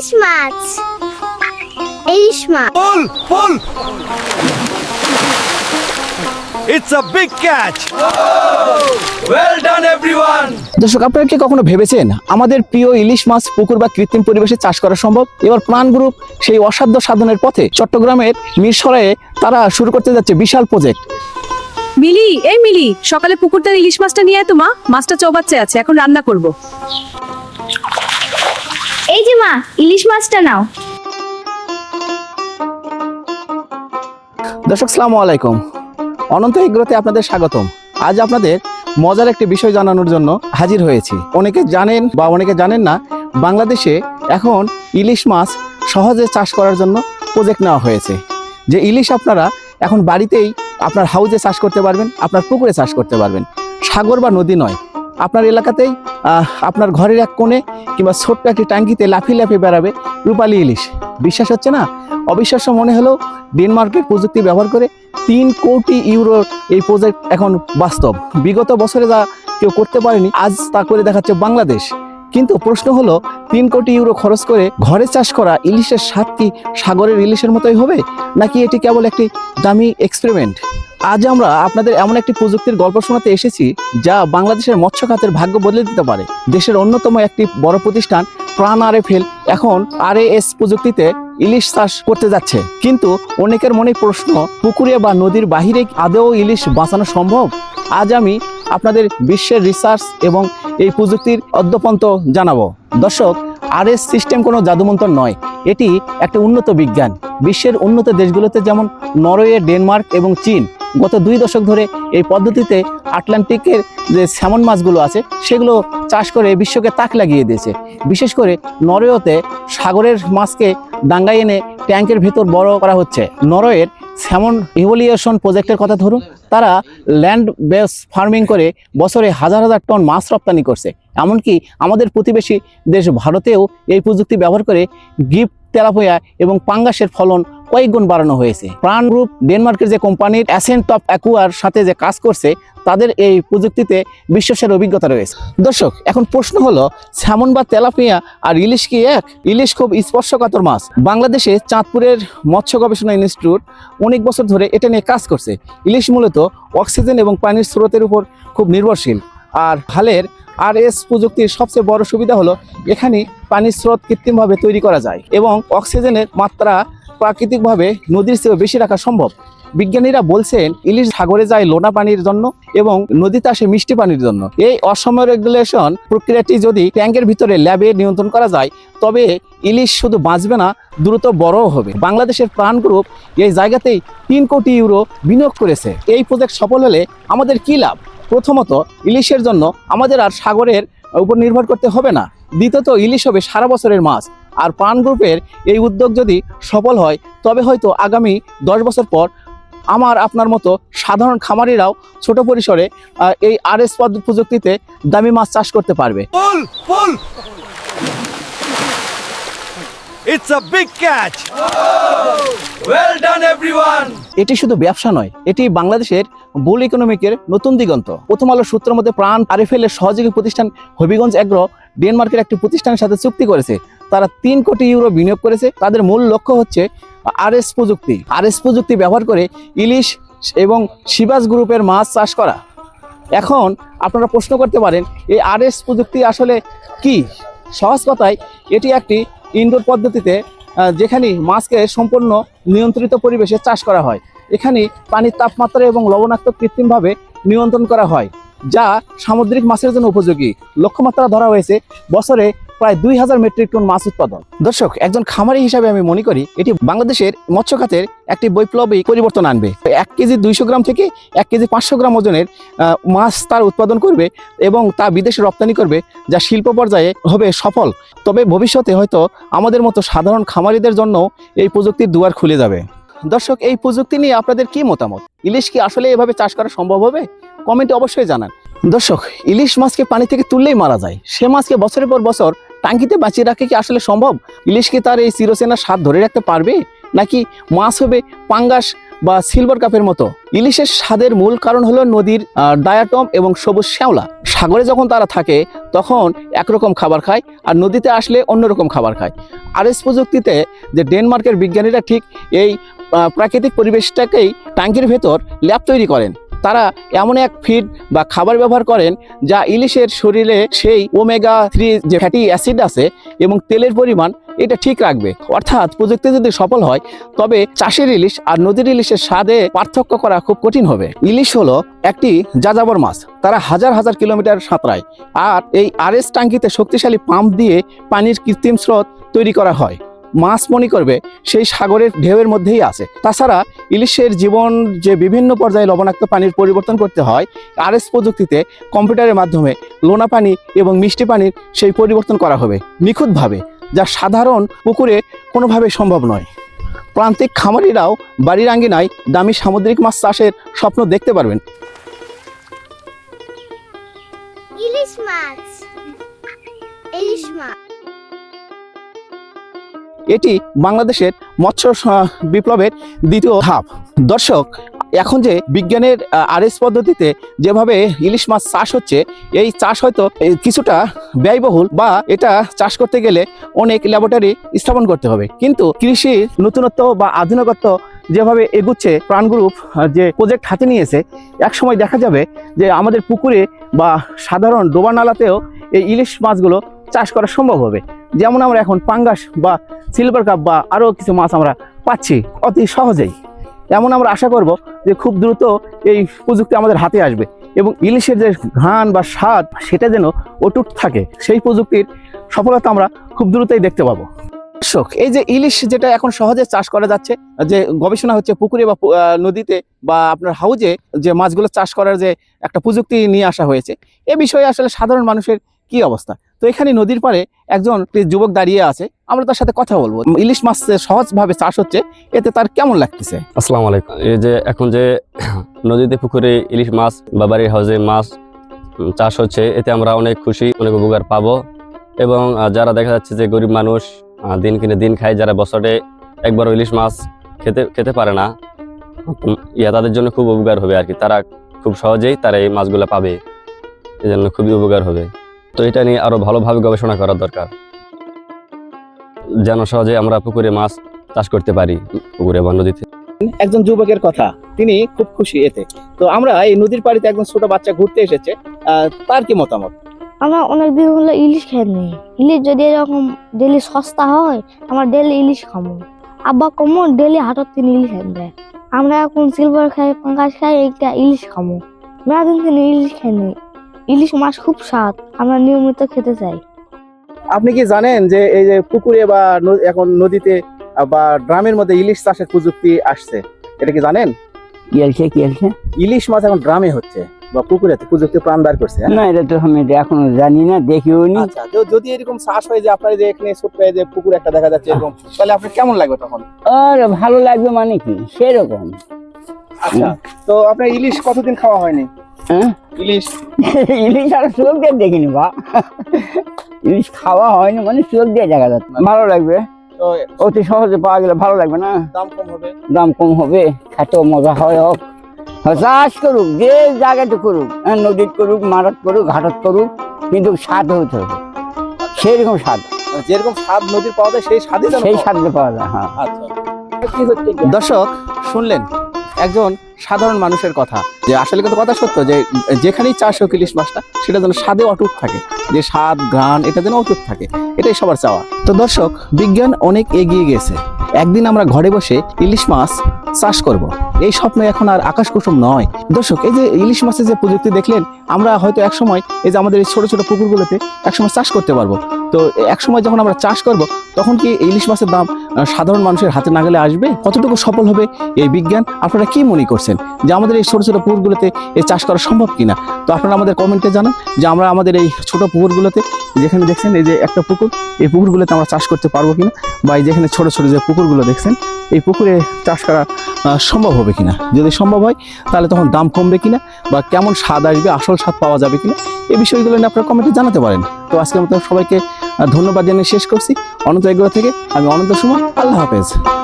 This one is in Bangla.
ইলিশ মাছ ইলিশ মাছ Pull, pull. It's a big catch. Well done, everyone. দর্শক আপনারা কি কখনো ভেবেছেন আমাদের প্রিয় ইলিশ মাছ পুকুর বা কৃত্রিম পরিবেশে চাষ করা সম্ভব এবার প্রাণ গ্রুপ সেই অসাধ্য সাধনের পথে চট্টগ্রামের মিরসরায়ে তারা শুরু করতে যাচ্ছে বিশাল প্রজেক্ট মিলি এই মিলি সকালে পুকুর থেকে ইলিশ মাছটা নিয়ে আয় তো মা মাছটা চৌবাচ্চে আছে এখন রান্না করব এই যে মা, ইলিশ মাছটা নাও। দর্শক সালামু আলাইকুম। অনন্ত এগ্রোতে আপনাদের স্বাগতম। আজ আপনাদের মজার একটি বিষয় জানানোর জন্য হাজির হয়েছি। অনেকে জানেন বা অনেকে জানেন না, বাংলাদেশে এখন ইলিশ মাছ সহজে চাষ করার জন্য প্রজেক্ট নেওয়া হয়েছে। যে ইলিশ আপনারা এখন বাড়িতেই আপনার হাউজে চাষ করতে পারবেন, আপনার পুকুরে চাষ করতে পারবেন। সাগর বা নদী নয় আপনার এলাকাতেই আপনার ঘরের এক কোণে কিংবা ছোট্ট একটি ট্যাঙ্কিতে লাফিয়ে লাফিয়ে বেড়াবে রূপালী ইলিশ। বিশ্বাস হচ্ছে না? অবিশ্বাস্য মনে হলেও ডেনমার্কের প্রযুক্তি ব্যবহার করে তিন কোটি ইউরোর এই প্রজেক্ট এখন বাস্তব। বিগত বছরে যা কেউ করতে পারেনি, আজ তা করে দেখাচ্ছে বাংলাদেশ। কিন্তু প্রশ্ন হলো, তিন কোটি ইউরো খরচ করে ঘরে চাষ করা ইলিশের স্বাদ কি সাগরের ইলিশের মতোই হবে? নাকি এটি কেবল একটি দামি এক্সপেরিমেন্ট আজ আমরা আপনাদের এমন একটি প্রযুক্তির গল্প শোনাতে এসেছি যা বাংলাদেশের মৎস্য খাতের ভাগ্য বদলে দিতে পারে। দেশের অন্যতম একটি বড় প্রতিষ্ঠান, প্রাণ আরএফএল এখন আরএএস প্রযুক্তিতে ইলিশ চাষ করতে যাচ্ছে। কিন্তু অনেকের মনে প্রশ্ন, পুকুরে বা নদীর বাহিরে আদৌ ইলিশ বাঁচানো সম্ভব? আজ আমি আপনাদের বিশ্বের রিসার্চ এবং এই প্রযুক্তির অদ্যপন্ত জানাব। দর্শক আরএস সিস্টেম কোনো জাদুমন্তর নয়, এটি একটা উন্নত বিজ্ঞান। বিশ্বের উন্নত দেশগুলোতে যেমন নরওয়ে, ডেনমার্ক এবং চীন গত দুই দশক ধরে এই পদ্ধতিতে আটলান্টিকের যে স্যামন মাছগুলো আছে, সেগুলো চাষ করে বিশ্বকে তাক লাগিয়ে দিয়েছে। বিশেষ করে নরওয়েতে সাগরের মাছকে ডাঙ্গায় এনে ট্যাঙ্কের ভেতর বড় করা হচ্ছে। নরওয়ের স্যামন ইভলিউশন প্রজেক্টের কথা ধরুন, তারা ল্যান্ড বেস ফার্মিং করে বছরে হাজার হাজার টন মাছ রপ্তানি করছে। এমনকি আমাদের প্রতিবেশী দেশ ভারতেও এই প্রযুক্তি ব্যবহার করে গিফট, তেলাপোয়া এবং পাঙ্গাসের ফলন কয়েক গুণ বাড়ানো হয়েছে। প্রাণ গ্রুপ ডেনমার্কের যে কোম্পানির অ্যাসেন্ট অফ অ্যাকুয়ার সাথে যে কাজ করছে, তাদের এই প্রযুক্তিতে বিশ্বসের অভিজ্ঞতা রয়েছে। দর্শক, এখন প্রশ্ন হলো, স্যামন বা তেলাপিয়া আর ইলিশ কি এক? ইলিশ খুব স্পর্শকাতর মাছ। বাংলাদেশে চাঁদপুরের মৎস্য গবেষণা ইনস্টিটিউট অনেক বছর ধরে এটা নিয়ে কাজ করছে। ইলিশ মূলত অক্সিজেন এবং পানির স্রোতের উপর খুব নির্ভরশীল। আর হালের আর এস প্রযুক্তির সবচেয়ে বড় সুবিধা হলো এখানে পানির স্রোত কৃত্রিমভাবে তৈরি করা যায় এবং অক্সিজেনের মাত্রা প্রাকৃতিকভাবে নদীর চেয়েও বেশি রাখা সম্ভব। বিজ্ঞানীরা বলছেন ইলিশ সাগরে যায় লোনা পানির জন্য এবং নদীতে আসে মিষ্টি পানির জন্য। এই অসম রেগুলেশন প্রক্রিয়াটি যদি ট্যাঙ্কের ভিতরে ল্যাবে নিয়ন্ত্রণ করা যায়, তবে ইলিশ শুধু বাঁচবে না, দ্রুত বড়ও হবে। বাংলাদেশের প্রাণ গ্রুপ এই জায়গাতেই তিন কোটি ইউরো বিনিয়োগ করেছে। এই প্রজেক্ট সফল হলে আমাদের কি লাভ? প্রথমত ইলিশের জন্য আমাদের আর সাগরের উপর নির্ভর করতে হবে না। দ্বিতীয়ত ইলিশ হবে সারা বছরের মাছ। আর পান গ্রুপের এই উদ্যোগ যদি সফল হয়, তবে হয়তো আগামী দশ বছর পর আমার আপনার মতো সাধারণ খামারিরাও ছোট পরিসরে এই আর এস পদ প্রযুক্তিতে দামি মাছ চাষ করতে পারবে। It's a big catch. Well done, everyone. এটি শুধু ব্যবসা নয় এটি বাংলাদেশের বুল ইকোনমিকের নতুন দিগন্ত। প্রথম আলো সূত্রের মধ্যে প্রাণ আরএফএল এর সহযোগী প্রতিষ্ঠান হবিগঞ্জ এগ্রো ডেনমার্কের একটি প্রতিষ্ঠানের সাথে চুক্তি করেছে। তারা তিন কোটি ইউরো বিনিয়োগ করেছে। তাদের মূল লক্ষ্য হচ্ছে আরএস প্রযুক্তি। আরএস প্রযুক্তি ব্যবহার করে ইলিশ এবং শিবাস গ্রুপের মাছ চাষ করা। এখন আপনারা প্রশ্ন করতে পারেন এই আরএস প্রযুক্তি আসলে কি? সহজ কথায় এটি একটি ইনডোর পদ্ধতিতে যেখানে মাছকে সম্পূর্ণ নিয়ন্ত্রিত পরিবেশে চাষ করা হয় এখানে পানির তাপমাত্রা এবং লবণাক্ত কৃত্রিমভাবে নিয়ন্ত্রণ করা হয়। যা সামুদ্রিক মাছের জন্য উপযোগী। লক্ষ্যমাত্রা ধরা হয়েছে বছরে প্রায় দুই হাজার মেট্রিক টন মাছ উৎপাদন। দর্শক, একজন খামারি হিসাবে আমি মনে করি এটি বাংলাদেশের মৎস্য খাতের একটি বৈপ্লবিক পরিবর্তন আনবে। এক কেজি দুইশো গ্রাম থেকে এক কেজি পাঁচশো গ্রাম ওজনের মাছ তার উৎপাদন করবে এবং তা বিদেশে রপ্তানি করবে, যা শিল্প পর্যায়ে হবে সফল। তবে ভবিষ্যতে হয়তো আমাদের মতো সাধারণ খামারিদের জন্য এই প্রযুক্তির দুয়ার খুলে যাবে। দর্শক, এই প্রযুক্তি নিয়ে আপনাদের কি মতামত? ইলিশ কি আসলে এভাবে চাষ করা সম্ভব হবে? কমেন্টে অবশ্যই জানান। দর্শক, ইলিশ মাছকে পানি থেকে তুললেই মারা যায়। সে মাছকে বছরের পর বছর টাঙ্কিতে বাঁচিয়ে রাখে কি আসলে সম্ভব? ইলিশ কি তার এই চিরচেনা স্বাদ ধরে রাখতে পারবে? নাকি মাছ হবে পাঙ্গাস বা সিলভার কাপের মতো? ইলিশের স্বাদের মূল কারণ হলো নদীর ডায়াটম এবং সবুজ শ্যাওলা। সাগরে যখন তারা থাকে, তখন একরকম খাবার খায় আর নদীতে আসলে অন্যরকম খাবার খায়। আর এস প্রযুক্তিতে যে ডেনমার্কের বিজ্ঞানীরা ঠিক এই প্রাকৃতিক পরিবেশটাকেই ট্যাঙ্কির ভেতর ল্যাব তৈরি করেন। তারা এমন এক ফিড বা খাবার ব্যবহার করেন যা ইলিশের শরীরে সেই ওমেগা থ্রি যে ফ্যাটি অ্যাসিড আছে এবং তেলের পরিমাণ এটা ঠিক রাখবে। অর্থাৎ প্রযুক্তি যদি সফল হয়, তবে চাষের ইলিশ আর নদীর ইলিশের স্বাদে পার্থক্য করা খুব কঠিন হবে। ইলিশ হলো একটি যাযাবর মাছ, তারা হাজার হাজার কিলোমিটার সাঁতরায়। আর এই আরএস টাঙ্কিতে শক্তিশালী পাম্প দিয়ে পানির কৃত্রিম স্রোত তৈরি করা হয়। মাছ মনে করবে, সেই সাগরের ঢেউয়ের মধ্যেই আছে। তাছাড়া ইলিশের জীবন যে বিভিন্ন পর্যায়ে লবণাক্ত পানির পরিবর্তন করতে হয়, আরএস প্রযুক্তিতে কম্পিউটারের মাধ্যমে লোনা পানি এবং মিষ্টি পানির সেই পরিবর্তন করা হবে নিখুঁতভাবে, যা সাধারণ পুকুরে কোনোভাবে সম্ভব নয়। প্রান্তিক খামারিরাও বাড়ির আঙ্গিনায় দামি সামুদ্রিক মাছ চাষের স্বপ্ন দেখতে পারবেন। ইলিশ মাছ। ইলিশ মাছ। এটি বাংলাদেশের মৎস্য বিপ্লবের দ্বিতীয় ধাপ। দর্শক, এখন যে বিজ্ঞানের আরএস পদ্ধতিতে যেভাবে ইলিশ মাছ চাষ হচ্ছে, এই চাষ হয়তো কিছুটা ব্যয়বহুল বা এটা চাষ করতে গেলে অনেক ল্যাবরেটরি স্থাপন করতে হবে। কিন্তু কৃষির নতুনত্ব বা আধুনিকত্ব যেভাবে এগুচ্ছে, প্রাণ গ্রুপ যে প্রজেক্ট হাতে নিয়েছে এক সময় দেখা যাবে যে আমাদের পুকুরে বা সাধারণ ডোবা নালাতেও এই ইলিশ মাছগুলো চাষ করা সম্ভব হবে। যেমন আমরা এখন পাঙ্গাস বা সিলভার কাপ বা আরও কিছু মাছ আমরা পাচ্ছি অতি সহজেই। এমন আমরা আশা করব যে খুব দ্রুত এই প্রযুক্তি আমাদের হাতে আসবে এবং ইলিশের যে ঘ্রাণ বা স্বাদ, সেটা যেন অটুট থাকে, সেই প্রযুক্তির সফলতা আমরা খুব দ্রুতই দেখতে পাবো। দর্শক, এই যে ইলিশ যেটা এখন সহজে চাষ করা যাচ্ছে, যে গবেষণা হচ্ছে পুকুরে বা নদীতে বা আপনার হাউজে যে মাছগুলো চাষ করার যে একটা প্রযুক্তি নিয়ে আসা হয়েছে, এ বিষয়ে আসলে সাধারণ মানুষের কি অবস্থা? তো এখানে নদীর পারে একজন যুবক দাঁড়িয়ে আছে, আমরা তার সাথে কথা বলব। ইলিশ মাছ যে সহজভাবে চাষ হচ্ছে, এতে তার কেমন লাগতেছে? আসসালামু আলাইকুম। এই যে এখন যে নদীতে, পুকুরে ইলিশ মাছ বা হাউসে মাছ চাষ হচ্ছে, এতে আমরা অনেক খুশি, অনেক উপকার পাবো। এবং যারা দেখা যাচ্ছে যে গরিব মানুষ দিন কিনে দিন খায়, যারা বছরে একবার ইলিশ মাছ খেতে খেতে পারে না ইয়া তাদের জন্য খুব উপকার হবে আর কি। তারা খুব সহজেই তারা এই মাছগুলো পাবে এই জন্য খুবই উপকার হবে। তো এটা নিয়ে আরও ভালোভাবে গবেষণা করা দরকার। যেন সহজে আমরা পুকুরে মাছ চাষ করতে পারি পুকুরে বা নদীতে। একজন যুবকের কথা তিনি খুব খুশি এতে। তো আমরা এই নদীর পাড়িতে একজন ছোট বাচ্চা ঘুরতে এসেছে তার কি মতামত? আমরা অনেক দিন হলো ইলিশ খাইনি ইলিশ যদি এরকম ডেলি সস্তা হয় আমরা ডেলি ইলিশ খাব। আব্বা কমো ডেলি হাটত তিনি ইলিশ আনবে আমরা এখন সিলভার খাই পাঙ্গাস খাই এইটা ইলিশ খাব। মেয়াদিন দিন ইলিশ খাইনি ইলিশ মাছ খুব স্বাদ আমরা নিয়মিত খেতে চাই আপনি কি জানেন যে এই যে পুকুরে বা এখন নদীতে বা ড্রামের মধ্যে ইলিশ চাষের প্রযুক্তি আসছে এটা কি জানেন? কি কি ইলিশ মাছ এখন ড্রামে হচ্ছে বা পুকুরে প্রযুক্তি প্রাণ বার করছে হ্যাঁ? না এটা তো আমি এখনও জানি না দেখিও নি। আচ্ছা তো যদি এরকম চাষ হয় যে আপনার যে এখানে ছোট্ট যে পুকুর একটা দেখা যাচ্ছে এরকম তাহলে আপনার কেমন লাগবে তখন? আর ভালো লাগবে মানে কি? সেরকম। আচ্ছা তো আপনার ইলিশ কতদিন খাওয়া হয়নি? হ্যাঁ? ইলিশ ইলিশ আর চোখ দিয়ে দেখিনি বা। ইলিশ খাওয়া হয়নি মানে চোখ দিয়ে দেখা যাচ্ছে ভালো লাগবে। অতি সহজে পাওয়া গেলে ভালো লাগবে না? দাম কম হবে। দাম কম হবে? এত মজা হয় হোক। হ্যাঁ, চাষ করুক যে জায়গাতে করুক হ্যাঁ, নদীত করুক মারাত করুক ঘাটত করুক কিন্তু স্বাদ হতে হবে। সেরকম স্বাদ। যেরকম স্বাদ নদীর পাওয়া যায় সেই স্বাদই সেই স্বাদে পাওয়া যায় হ্যাঁ। আচ্ছা। দর্শক শুনলেন? একজন সাধারণ মানুষের কথা। যে আসলে কিন্তু কথা সত্য যে, যেখানেই চাষ হোক ইলিশ মাছটা, সেটা যেন স্বাদে অটুট থাকে। যে স্বাদ, ঘ্রাণ, এটা যেন অটুট থাকে। এটাই সবার চাওয়া। তো দর্শক, বিজ্ঞান অনেক এগিয়ে গেছে। একদিন আমরা ঘরে বসে ইলিশ মাছ চাষ করব। এই স্বপ্ন এখন আর আকাশ কুসুম নয়। দর্শক, এই যে ইলিশ মাছের যে প্রযুক্তি দেখলেন, আমরা হয়তো একসময় এই যে আমাদের এই ছোট ছোট পুকুরগুলোতে একসময় চাষ করতে পারব। তো এক সময় যখন আমরা চাষ করব, তখন কি ইলিশ মাছের দাম সাধারণ মানুষের হাতে নাগালে আসবে? কতটুকু সফল হবে এই বিজ্ঞান? আপনারা কি মনে করছেন যে আমাদের এই ছোট ছোট পুকুরগুলোতে এই চাষ করা সম্ভব কিনা? তো আপনারা আমাদের কমেন্টে জানান যে আমরা আমাদের এই ছোট পুকুরগুলোতে, যেখানে দেখছেন এই যে একটা পুকুর, এই পুকুরগুলোতে আমরা চাষ করতে পারব কিনা? বা এই যেখানে ছোট ছোট যে পুকুরগুলো দেখছেন, এই পুকুরে চাষ করা সম্ভব হবে কিনা? যদি সম্ভব হয়, তাহলে তখন দাম কমবে কিনা? বা কেমন স্বাদ আসবে, আসল স্বাদ পাওয়া যাবে কিনা? এই বিষয়গুলো নিয়ে আপনারা কমেন্টে জানাতে পারেন। তো আজকের মতো সবাইকে ধন্যবাদ জানিয়ে শেষ করছি। অনন্ত এগুলো থেকে আমি অনন্ত সুমন আল্লাহ হাফেজ।